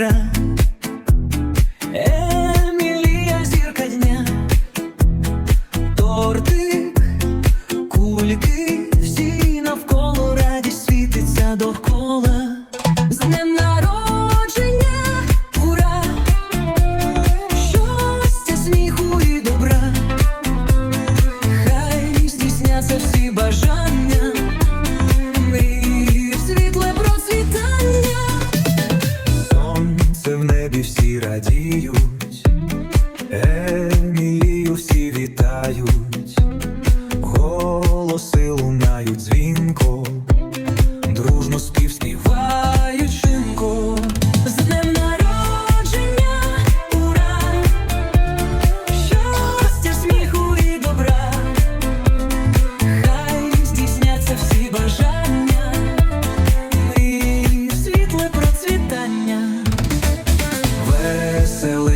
утра. Емілія зірка дня, тортик, кульки, всі навколо ради світиться довкола. З Hey.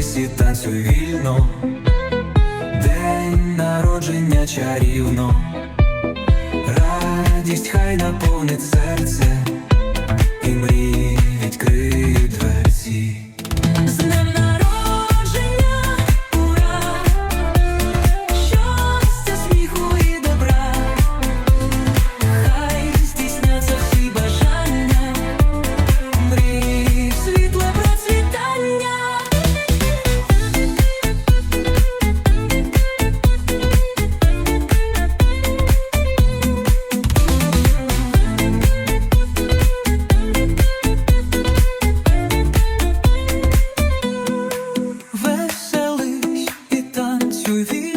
Веселись і танцюй вільно, день народження чарівно, радість хай наповнить серце, і відкриють through the